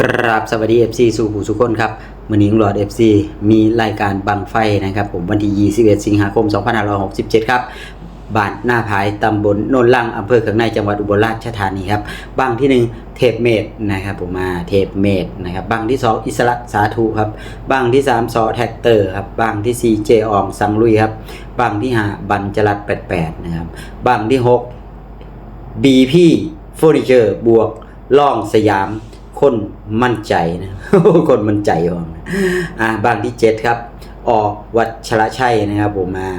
กราบสวัสดี FC สู่ผู้สุคนครับมือนี้หลอด FC มีรายการบังไฟนะครับ ผมวันที่ 21 สิงหาคม 2567 ครับบ้านหน้าพายตำบลโนนลังอำเภอเขืองในจังหวัดอุบลราชธานีครับบ้างที่หนึ่งเทปเมดนะครับผมมาเทปเมดนะครับบ้างที่สองอิสระสาธุครับบ้างที่สามซอแท็กเตอร์ครับบ้างที่สี่เจอองสังลุยครับบ้างที่ห้าบันจรัด88นะครับบ้างที่หก BP เฟอร์นิเจอร์บวกล่องสยาม คนมั่นใจนะคนมั่นใจว่ะอ่าบางที่เจ็ดครับอวัชระชัยนะครับผมมา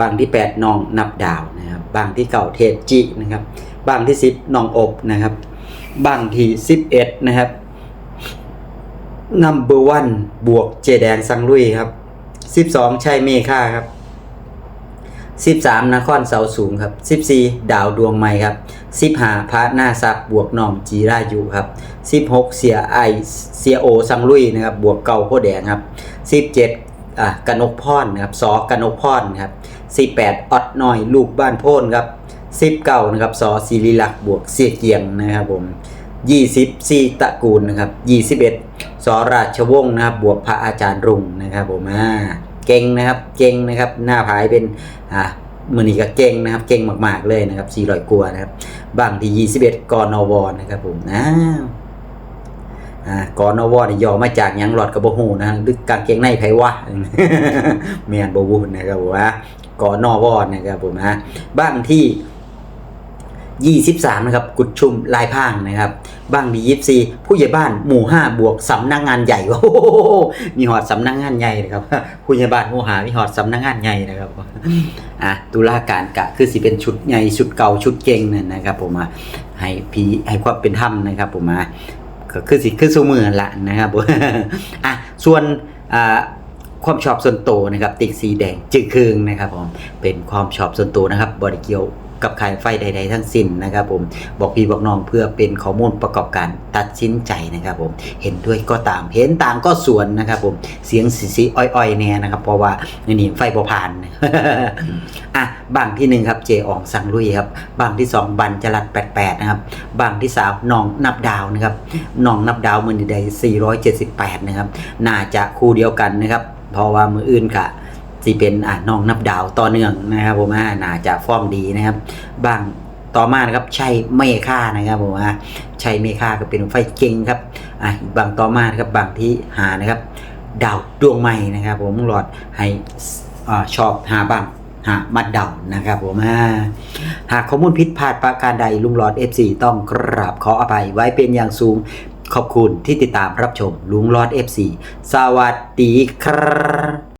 บางที่แปดนองนับดาวนะครับบางที่เก่าเทพจินะครับบางที่สิบนองอบนะครับบางที่สิบเอ็ดนะครับนัมเบอร์วันบวกเจแดงสังลุยครับสิบสองชัยเมฆาครับ 13นครเสาสูงครับ14 ดาวดวงใหม่ครับ15พระหน้าซับบวกน้องจีรายุครับ16 เสียไอเสียโอสังลุยนะครับบวกเก่าโคแดงครับ17อะกนกพรนะครับสอกนกพรครับ18อดหน่อยลูกบ้านโพนครับ19นะครับสอศิริลักษ์บวกเสียเกียงนะครับผม20ซีตระกูลนะครับ21สอราชวงศ์นะครับบวกพระอาจารย์รุ่งนะครับผมอ่า เก่งนะครับ เก่งนะครับ หน้าผายเป็นอ่ามือนีก็เก่งนะครับ เก่งมาก ๆ เลยนะครับ400กว่านะครับบางที่21กอนวนะครับผมอ้าอ่ากอนวนี่ย่อมาจากยังหลอดกระโบหูนะดึกกางเกงในไผวะเมียนบวูนนะครับผมว่ากนวนะครับผมนะบางที่ 23 นะครับ กุดชุมลายพางนะครับ บ้างที่24ผู้ใหญ่บ้านหมู่5บวกสำนักงานใหญ่โอ้โหมีหอดสำนักงานใหญ่นะครับผู้ใหญ่บ้านหมู่หามีหอดสำนักงานใหญ่นะครับอะตุลาการกะคือสิเป็นชุดใหญ่ชุดเก่าชุดเก่งนั่นนะครับ ผมอะให้พีให้ความเป็นธรรมนะครับ ผมอะก็คือสิคือสมือละนะครับผมอะส่วนอ่าความชอบส่วนตัวนะครับ ติ๊กสีแดงจึงคืงนะครับผมเป็นความชอบส่วนตัวนะครับบริเกียว กับขายไฟใด ๆ ทั้งสิ้นนะครับผมบอกพี่บอกน้องเพื่อเป็นข้อมูลประกอบการตัดสินใจนะครับผมเห็นด้วยก็ตามเห็นต่างก็ส่วนนะครับผมเสียงสีสีอ้อยๆแน่นะครับเพราะว่านี่ไฟบ่ผ่านอะบางที่หนึ่งครับเจอองสังลุยครับบางที่สองบันจรัด88นะครับบางที่สามน้องนับดาวนะครับน้องนับดาวมือใด478นะครับน่าจะคู่เดียวกันนะครับเพราะว่ามืออื่นค่ะ สิเป็นอะน้องนับดาวต่อเนื่องนะครับ ผมอ่าน่าจะฟอร์มดีนะครับบางต่อมานะครับชัยเมฆานะครับผมอะชัยเมฆาก็เป็นไฟเก่งครับอะบางต่อมานะครับบางที่หานะครับ ดาวดวงใหม่นะครับ ผมหลอดให้อ่าชอบหาบ้างหามาเดานะครับผมหากข้อมูลผิดพลาดประการใดลุงหลอด FC ต้องกราบขออภัยไว้เป็นอย่างสูงขอบคุณที่ติดตามรับชมลุงหลอด FC สวัสดีครับ